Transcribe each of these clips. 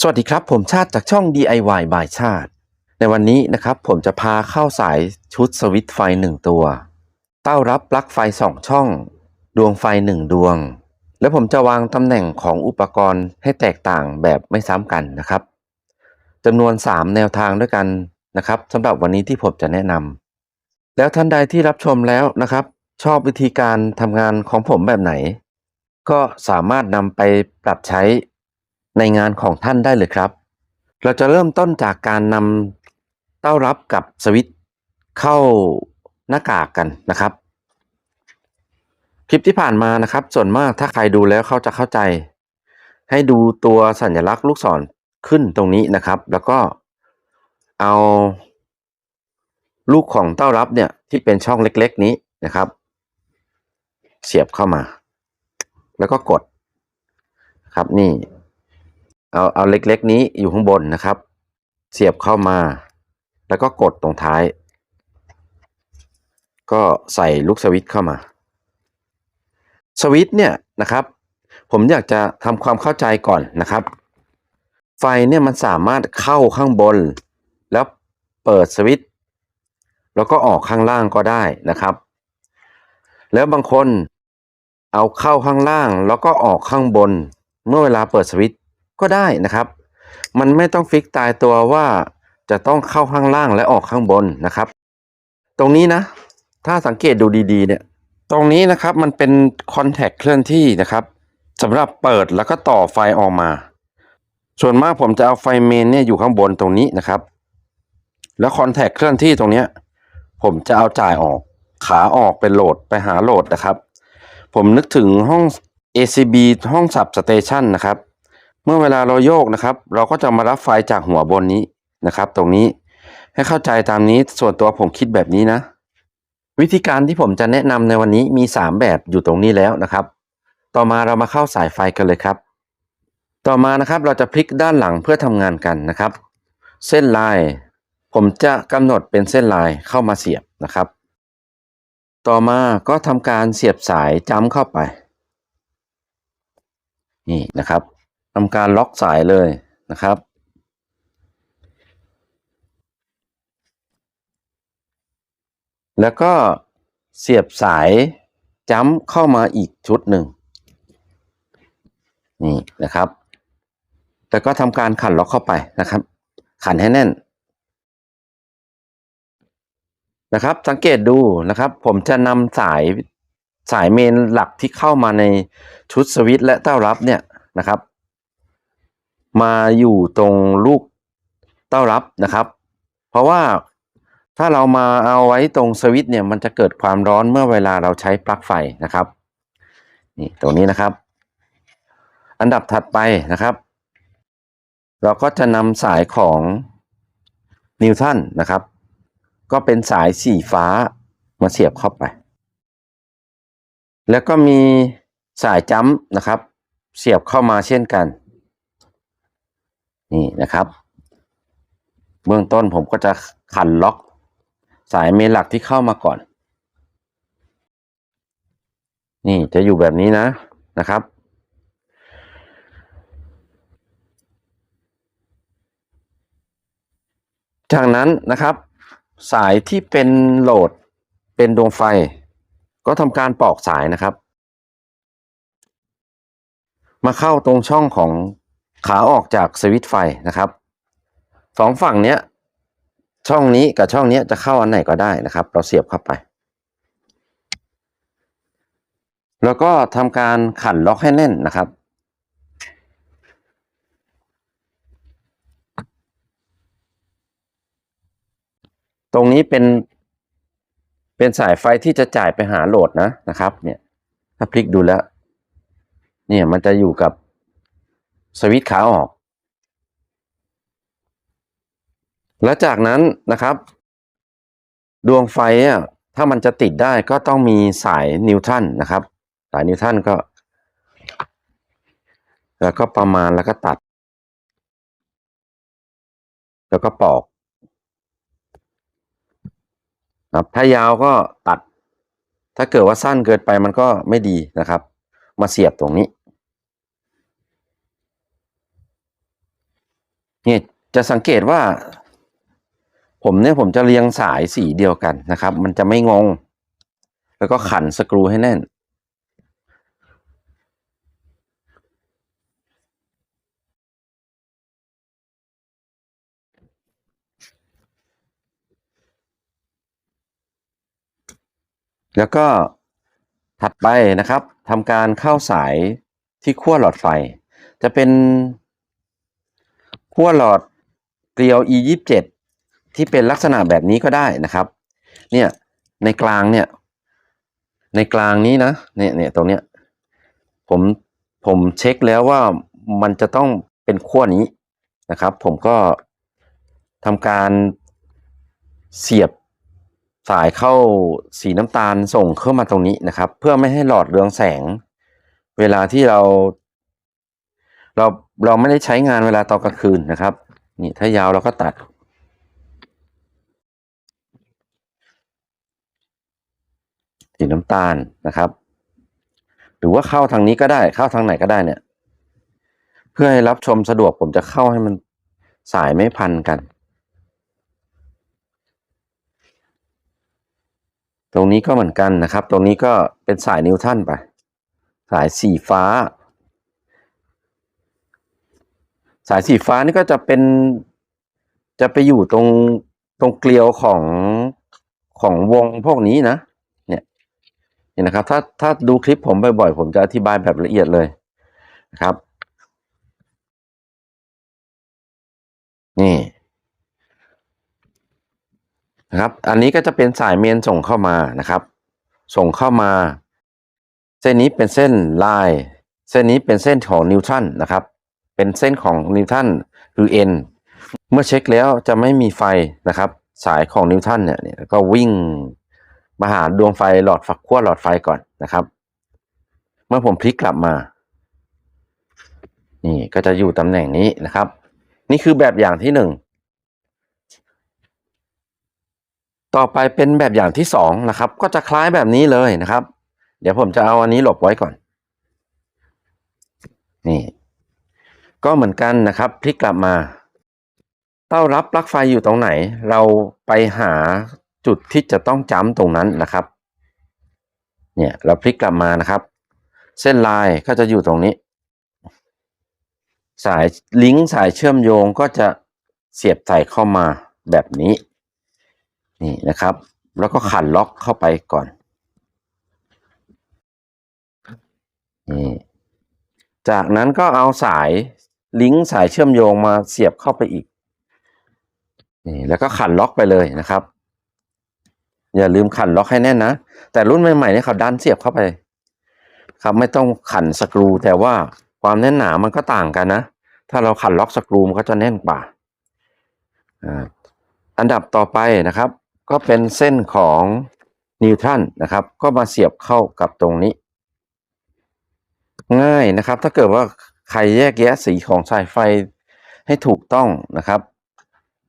สวัสดีครับ ผมชาติจากช่อง DIY บายชาติ ในวันนี้นะครับผมจะพาเข้าสายชุดสวิตไฟหนึ่งตัว เต้ารับปลั๊กไฟสองช่อง ดวงไฟหนึ่งดวง และผมจะวางตำแหน่งของอุปกรณ์ให้แตกต่างแบบไม่ซ้ำกันนะครับจำนวน 3 แนวทางด้วยกันนะครับสำหรับวันนี้ที่ผมจะแนะนำแล้วท่านใดที่รับชมแล้วนะครับ ชอบวิธีการทำงานของผมแบบไหน ก็สามารถนำไปปรับใช้ ในงานของท่านได้เลยครับ เราจะเริ่มต้นจากการนำเต้ารับกับสวิตเข้าหน้ากากกันนะครับ คลิปที่ผ่านมานะครับ ส่วนมากถ้าใครดูแล้วเขาจะเข้าใจ ให้ดูตัวสัญลักษณ์ลูกศรขึ้นตรงนี้นะครับ แล้วก็เอาลูกของเต้ารับเนี่ยที่เป็นช่องเล็กๆนี้นะครับ เสียบเข้ามา แล้วก็กดครับนี่ เอาเอาเล็กๆ นี้อยู่ข้างบนนะครับ เสียบเข้ามา แล้วก็กดตรงท้าย ก็ใส่ลูกสวิตช์เข้ามา สวิตช์เนี่ยนะครับ ผมอยากจะทำความเข้าใจก่อนนะครับ ไฟเนี่ยมันสามารถเข้าข้างบน แล้วเปิดสวิตช์แล้วก็ออกข้างล่างก็ได้นะครับ แล้วบางคนเอาเข้าข้างล่างแล้วก็ออกข้างบน เมื่อเวลาเปิดสวิตช์ ก็ได้นะครับ มันไม่ต้องฟิกตายตัวว่าจะต้องเข้าข้างล่างและออกข้างบนนะครับ ตรงนี้นะ ถ้าสังเกตดูดีๆเนี่ย ตรงนี้นะครับมันเป็นคอนแทคเคลื่อนที่นะครับสำหรับเปิดแล้วก็ต่อไฟออกมา ส่วนมากผมจะเอาไฟเมนเนี่ยอยู่ข้างบนตรงนี้นะครับ แล้วคอนแทคเคลื่อนที่ตรงเนี้ยผมจะเอาจ่ายออกขาออกเป็นโหลดไปหาโหลดนะครับ ผมนึกถึงห้อง ACB ห้องสับสเตชันนะครับ เมื่อเวลาเราโยกนะครับ เราก็จะมารับไฟจากหัวบนนี้นะครับ ตรงนี้ให้เข้าใจตามนี้ส่วนตัวผมคิดแบบนี้นะ วิธีการที่ผมจะแนะนำในวันนี้มี 3 แบบอยู่ตรงนี้แล้วนะครับ ต่อมาเรามาเข้าสายไฟกันเลยครับ ต่อมานะครับเราจะพลิกด้านหลังเพื่อทำงานกันนะครับ เส้นลายผมจะกำหนดเป็นเส้นลายเข้ามาเสียบนะครับ ต่อมาก็ทำการเสียบสายจ้ำเข้าไป นี่นะครับ ทำการล็อกสายเลยนะครับแล้วก็เสียบสายจ้ำเข้ามาอีกชุดหนึ่งนี่นะครับ แล้วก็ทำการขันล็อกเข้าไปนะครับ ขันให้แน่นนะครับ สังเกตดูนะครับ ผมจะนำสายสายเมนหลักที่เข้ามาในชุดสวิตช์และเต้ารับเนี่ยนะครับ มาอยู่ตรงลูกเต้ารับนะครับ เพราะว่าถ้าเรามาเอาไว้ตรงสวิตช์เนี่ยมันจะเกิดความร้อนเมื่อเวลาเราใช้ปลั๊กไฟนะครับนี่ตรงนี้นะครับ อันดับถัดไปนะครับ เราก็จะนำสายของนิวตันนะครับ ก็เป็นสายสีฟ้ามาเสียบเข้าไป แล้วก็มีสายจัมป์นะครับ เสียบเข้ามาเช่นกัน นี่นะครับ เบื้องต้นผมก็จะขันล็อกสายเมนหลักที่เข้ามาก่อน นี่จะอยู่แบบนี้นะนะครับ จากนั้นนะครับ สายที่เป็นโหลดเป็นดวงไฟ ก็ทำการปอกสายนะครับ มาเข้าตรงช่องของ ขาออกจากสวิตไฟนะครับสองฝั่งเนี้ยช่องนี้กับช่องนี้จะเข้าอันไหนก็ได้นะครับ เราเสียบเข้าไป แล้วก็ทำการขันล็อกให้แน่นนะครับ ตรงนี้เป็นเป็นสายไฟที่จะจ่ายไปหาโหลดนะนะครับ เนี่ยถ้าพลิกดูแล้ว เนี่ยมันจะอยู่กับ สวิตขาออก แล้วจากนั้นนะครับ ดวงไฟอะถ้ามันจะติดได้ก็ต้องมีสายนิวตันนะครับ สายนิวตันก็ แล้วก็ประมาณแล้วก็ตัด แล้วก็ปอกครับถ้ายาวก็ตัด ถ้าเกิดว่าสั้นเกินไปมันก็ไม่ดีนะครับ มาเสียบตรงนี้ เนี่ยจะสังเกตว่า ผมเนี่ยผมจะเรียงสายสีเดียวกันนะครับ มันจะไม่งง แล้วก็ขันสกรูให้แน่น แล้วก็ถัดไปนะครับทำการเข้าสายที่ขั้วหลอดไฟ จะเป็น ขั้วหลอดเกลียว e 2 7ที่เป็นลักษณะแบบนี้ก็ได้นะครับ เนี่ยในกลางเนี่ย ในกลางนี้นะเนี่ยเนี่ยตรงเนี้ยผมผมเช็คแล้วว่ามันจะต้องเป็นขั้วนี้นะครับ ผมก็ทำการเสียบสายเข้าสีน้ำตาลส่งเข้ามาตรงนี้นะครับ เพื่อไม่ให้หลอดเรืองแสง เวลาที่เรา เราเราไม่ได้ใช้งานเวลาตอนกลางคืนนะครับ นี่ถ้ายาวเราก็ตัด สีน้ำตาลนะครับ หรือว่าเข้าทางนี้ก็ได้เข้าทางไหนก็ได้เนี่ย เพื่อให้รับชมสะดวกผมจะเข้าให้มันสายไม่พันกัน ตรงนี้ก็เหมือนกันนะครับ ตรงนี้ก็เป็นสายนิวตันไป สายสีฟ้า สายสีฟ้านี่ก็จะเป็นจะไปอยู่ตรงตรงเกลียวของของวงพวกนี้นะ เนี่ยนี่นะครับ ถ้าถ้าดูคลิปผมบ่อยๆผมจะอธิบายแบบละเอียดเลยนะครับ นี่นะครับ อันนี้ก็จะเป็นสายเมนส่งเข้ามานะครับ ส่งเข้ามา เส้นนี้เป็นเส้นลาย เส้นนี้เป็นเส้นของนิวตันนะครับ เป็นเส้นของนิวตันคือ N เมื่อเช็คแล้วจะไม่มีไฟนะครับ สายของนิวตันเนี่ยเนี่ยก็วิ่งมาหาดวงไฟหลอดฝักขั้วหลอดไฟก่อนนะครับ เมื่อผมพลิกกลับมา นี่ก็จะอยู่ตำแหน่งนี้นะครับ นี่คือแบบอย่างที่หนึ่งต่อไปเป็นแบบอย่างที่สองนะครับ ก็จะคล้ายแบบนี้เลยนะครับ เดี๋ยวผมจะเอาอันนี้หลบไว้ก่อน นี่ ก็เหมือนกันนะครับ พลิกกลับมา เต้ารับปลั๊กไฟอยู่ตรงไหน เราไปหาจุดที่จะต้องจ้ำตรงนั้นนะครับ เนี่ยเราพลิกกลับมานะครับ เส้นลายก็จะอยู่ตรงนี้ สายลิงก์สายเชื่อมโยงก็จะเสียบใส่เข้ามาแบบนี้ นี่นะครับ แล้วก็ขันล็อกเข้าไปก่อนนี่จากนั้นก็เอาสาย ลิงก์สายเชื่อมโยงมาเสียบเข้าไปอีกนี่แล้วก็ขันล็อกไปเลยนะครับ อย่าลืมขันล็อกให้แน่นนะ แต่รุ่นใหม่ๆเนี่ยเขาดันเสียบเข้าไป ครับไม่ต้องขันสกรู แต่ว่าความแน่นหนามันก็ต่างกันนะ ถ้าเราขันล็อกสกรูมันก็จะแน่นกว่าอันดับต่อไปนะครับ ก็เป็นเส้นของนิวตันนะครับ ก็มาเสียบเข้ากับตรงนี้ ง่ายนะครับ ถ้าเกิดว่า ใครแยกแยะสีของสายไฟให้ถูกต้องนะครับ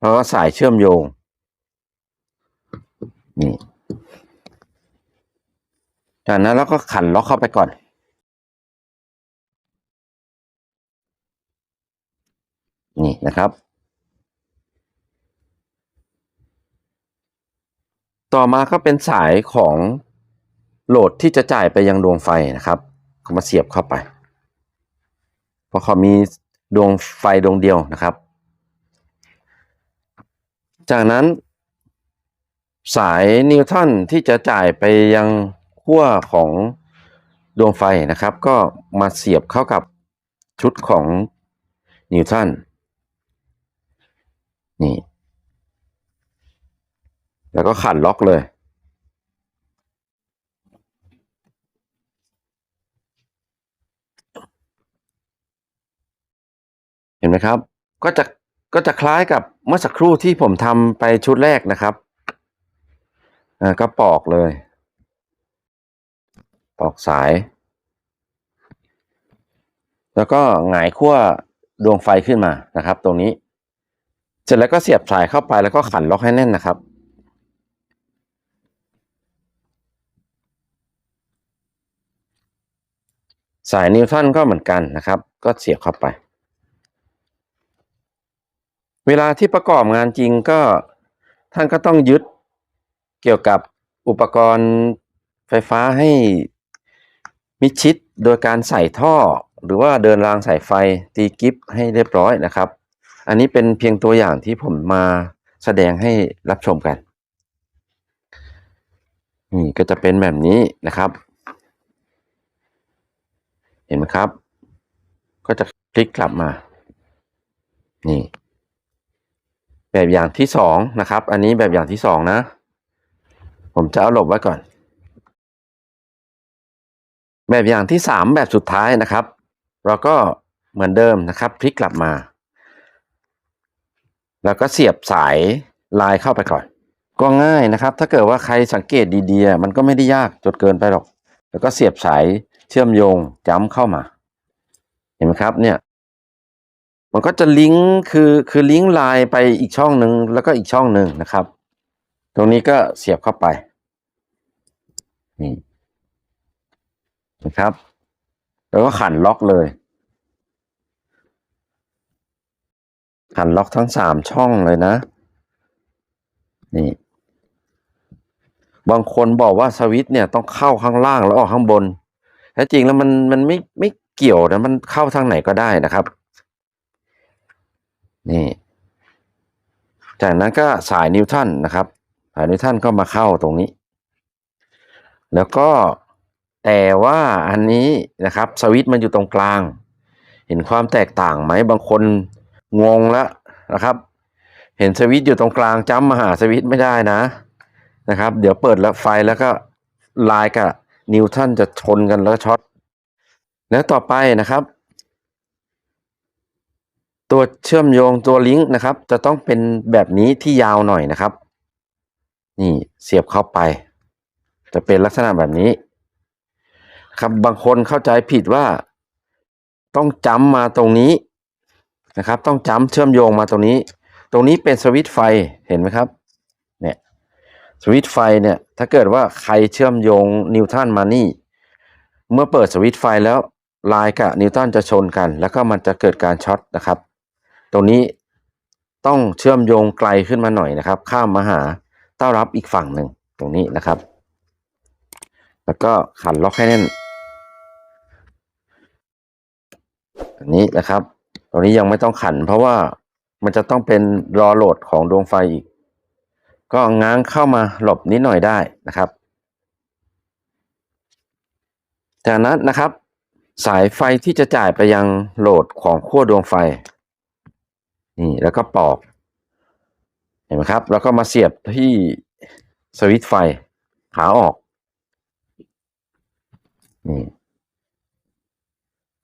แล้วก็สายเชื่อมโยง นี่จากนั้นเราก็ขันล็อกเข้าไปก่อน นี่นะครับ ต่อมาก็เป็นสายของโหลดที่จะจ่ายไปยังดวงไฟนะครับเขามาเสียบเข้าไป เพราะเขามีดวงไฟดวงเดียวนะครับ จากนั้น สายนิวตันที่จะจ่ายไปยังขั้วของดวงไฟนะครับ ก็มาเสียบเข้ากับชุดของนิวตันนี่ แล้วก็ขันล็อกเลย เห็นไหมครับ ก็จะก็จะคล้ายกับเมื่อสักครู่ที่ผมทำไปชุดแรกนะครับอ่าก็ปอกเลย ปอกสาย แล้วก็หงายขั้วดวงไฟขึ้นมานะครับ ตรงนี้ เสร็จแล้วก็เสียบสายเข้าไปแล้วก็ขันล็อกให้แน่นนะครับสายนิวตันก็เหมือนกันนะครับ ก็เสียบเข้าไป เวลาที่ประกอบงานจริงก็ท่านก็ต้องยึดเกี่ยวกับอุปกรณ์ไฟฟ้าให้มิชิดโดยการใส่ท่อ หรือว่าเดินรางสายไฟตีกิฟให้เรียบร้อยนะครับ อันนี้เป็นเพียงตัวอย่างที่ผมมาแสดงให้รับชมกัน นี่ก็จะเป็นแบบนี้นะครับ เห็นไหมครับ ก็จะพลิกกลับมา นี่ แบบอย่างที่สองนะครับ อันนี้แบบอย่างที่สองนะ ผมจะเอาหลบไว้ก่อน แบบอย่างที่สามแบบสุดท้ายนะครับ เราก็เหมือนเดิมนะครับ พลิกกลับมา แล้วก็เสียบสายลายเข้าไปก่อน ก็ง่ายนะครับ ถ้าเกิดว่าใครสังเกตดีๆมันก็ไม่ได้ยากจนเกินไปหรอก แล้วก็เสียบสายเชื่อมโยงจ้ำเข้ามา เห็นไหมครับเนี่ย มันก็จะลิงก์คือคือลิงก์ไลน์ไปอีกช่องหนึ่งแล้วก็อีกช่องหนึ่งนะครับ ตรงนี้ก็เสียบเข้าไปนี่นะครับ แล้วก็ขันล็อกเลย ขันล็อกทั้งสามช่องเลยนะ นี่ บางคนบอกว่าสวิตเนี่ยต้องเข้าข้างล่างแล้วออกข้างบนแท้จริงแล้วมันมันไม่ไม่เกี่ยวนะมันเข้าทางไหนก็ได้นะครับ นี่ จากนั้นก็สายนิวตันนะครับ สายนิวตันก็มาเข้าตรงนี้ แล้วก็แต่ว่าอันนี้นะครับสวิตมันอยู่ตรงกลาง เห็นความแตกต่างไหมบางคนงงแล้วนะครับ เห็นสวิตอยู่ตรงกลางจ้ำมาหาสวิตไม่ได้นะนะครับ เดี๋ยวเปิดแล้วไฟแล้วก็ลายกับนิวตันจะชนกันแล้วช็อตแล้วต่อไปนะครับ ตัวเชื่อมโยงตัวลิงก์นะครับ จะต้องเป็นแบบนี้ที่ยาวหน่อยนะครับ นี่เสียบเข้าไป จะเป็นลักษณะแบบนี้ ครับบางคนเข้าใจผิดว่า ต้องจ้ำมาตรงนี้นะครับ ต้องจ้ำเชื่อมโยงมาตรงนี้ ตรงนี้เป็นสวิตช์ไฟเห็นไหมครับเนี่ยสวิตช์ไฟเนี่ย ถ้าเกิดว่าใครเชื่อมโยงนิวตันมานี่ เมื่อเปิดสวิตช์ไฟแล้วลายกับนิวตันจะชนกัน แล้วก็มันจะเกิดการช็อตนะครับ ตรงนี้ต้องเชื่อมโยงไกลขึ้นมาหน่อยนะครับ ข้ามมาหาเต้ารับอีกฝั่งหนึ่งตรงนี้นะครับ แล้วก็ขันล็อกให้แน่นอันนี้นะครับตรงนี้ยังไม่ต้องขัน เพราะว่ามันจะต้องเป็นรอโหลดของดวงไฟอีก ก็ง้างเข้ามาหลบนิดหน่อยได้นะครับ จากนั้นนะครับ สายไฟที่จะจ่ายไปยังโหลดของขั้วดวงไฟ นี่แล้วก็ปอก เห็นไหมครับ แล้วก็มาเสียบที่สวิตไฟขาออกนี่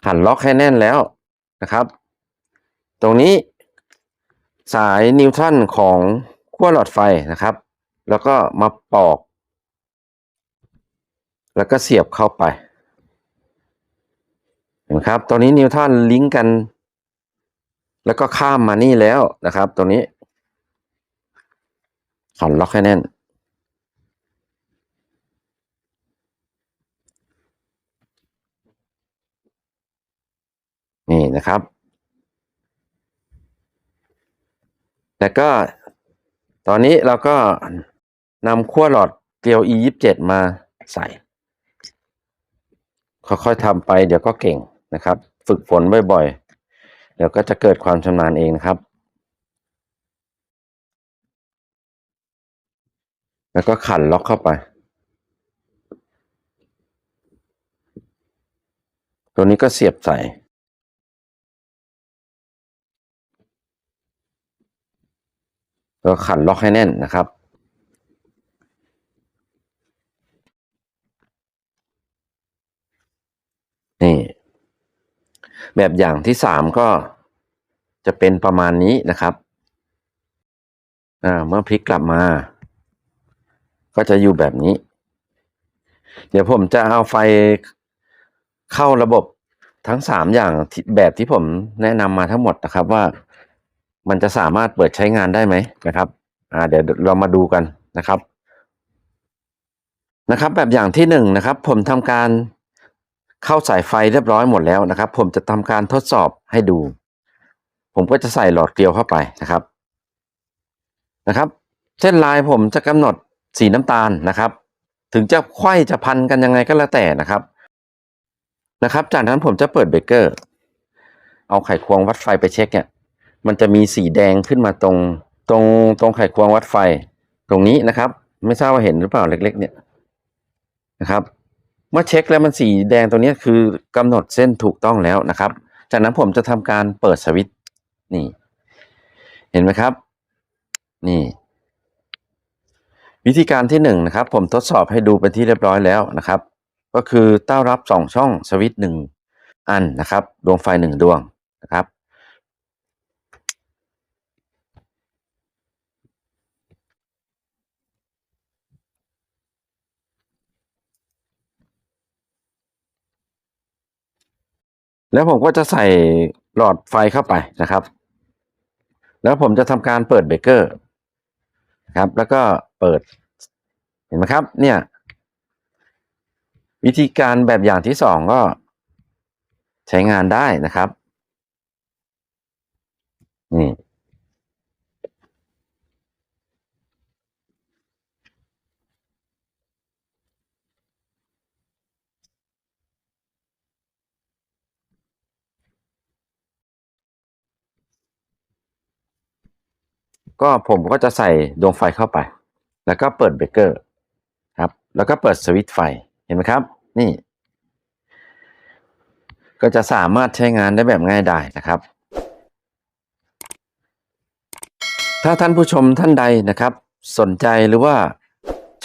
หันล็อกให้แน่นแล้วนะครับ ตรงนี้สายนิวตันของขั้วหลอดไฟนะครับ แล้วก็มาปอก แล้วก็เสียบเข้าไปเห็นไหมครับ ตอนนี้นิวตันลิงก์กัน แล้วก็ข้ามมานี่แล้วนะครับ ตรงนี้ขันล็อกให้แน่น นี่นะครับ แล้วก็ตอนนี้เราก็นำขั้วหลอดเกลียว e ยี่สิบเจ็ดมาใส่ ค่อยๆทำไปเดี๋ยวก็เก่งนะครับ ฝึกฝนบ่อยๆ เดี๋ยวก็จะเกิดความชำนาญเองนะครับ แล้วก็ขันล็อกเข้าไป ตัวนี้ก็เสียบใส่แล้วขันล็อกให้แน่นนะครับ นี่ แบบอย่างที่สามก็จะเป็นประมาณนี้นะครับอ่าเมื่อพลิกกลับมา ก็จะอยู่แบบนี้ เดี๋ยวผมจะเอาไฟเข้าระบบทั้งสามอย่างแบบที่ผมแนะนำมาทั้งหมดนะครับว่ามันจะสามารถเปิดใช้งานได้ไหมนะครับอ่าเดี๋ยวเรามาดูกันนะครับนะครับ แบบอย่างที่หนึ่งนะครับ ผมทำการ เข้าสายไฟเรียบร้อยหมดแล้วนะครับ ผมจะทำการทดสอบให้ดู ผมก็จะใส่หลอดเกลียวเข้าไปนะครับนะครับ เส้นลายผมจะกำหนดสีน้ำตาลนะครับ ถึงจะไขว้จะพันกันยังไงก็แล้วแต่นะครับนะครับ จากนั้นผมจะเปิดเบรกเกอร์ เอาไขควงวัดไฟไปเช็คเนี่ยมันจะมีสีแดงขึ้นมาตรงตรงตรงไขควงวัดไฟ ตรงนี้นะครับ ไม่ทราบว่าเห็นหรือเปล่าเล็ก ๆ เนี่ยนะครับ เมื่อเช็คแล้วมันสีแดงตรงนี้คือกำหนดเส้นถูกต้องแล้วนะครับ จากนั้นผมจะทำการเปิดสวิตช์นี่ เห็นไหมครับ นี่ วิธีการที่หนึ่งนะครับ ผมทดสอบให้ดูเป็นที่เรียบร้อยแล้วนะครับ ก็คือเต้ารับสองช่องสวิตช์หนึ่งอันนะครับ ดวงไฟหนึ่งดวงนะครับ แล้วผมก็จะใส่หลอดไฟเข้าไปนะครับ แล้วผมจะทำการเปิดเบเกอร์นะครับ แล้วก็เปิด เห็นไหมครับ เนี่ย วิธีการแบบอย่างที่สองก็ใช้งานได้นะครับ นี่ ก็ผมก็จะใส่ดวงไฟเข้าไป แล้วก็เปิดเบรกเกอร์ครับ แล้วก็เปิดสวิตช์ไฟเห็นไหมครับ นี่ ก็จะสามารถใช้งานได้แบบง่ายดายนะครับ ถ้าท่านผู้ชมท่านใดนะครับ สนใจหรือว่า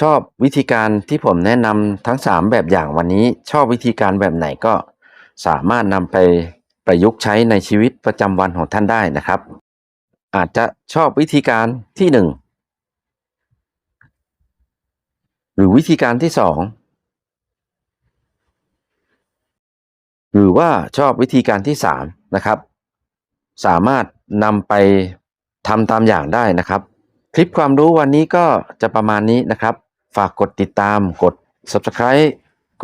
ชอบวิธีการที่ผมแนะนำทั้ง 3 แบบอย่างวันนี้ ชอบวิธีการแบบไหนก็สามารถนำไปประยุกต์ใช้ในชีวิตประจำวันของท่านได้นะครับ อาจจะชอบวิธีการที่หนึ่งหรือวิธีการที่สองหรือว่าชอบวิธีการที่สามนะครับ สามารถนำไปทำตามอย่างได้นะครับ คลิปความรู้วันนี้ก็จะประมาณนี้นะครับ ฝากกดติดตามกด subscribe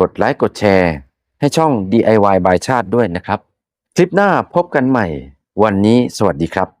กดไลค์กดแชร์ให้ช่อง DIY by ชาติด้วยนะครับ คลิปหน้าพบกันใหม่ วันนี้สวัสดีครับ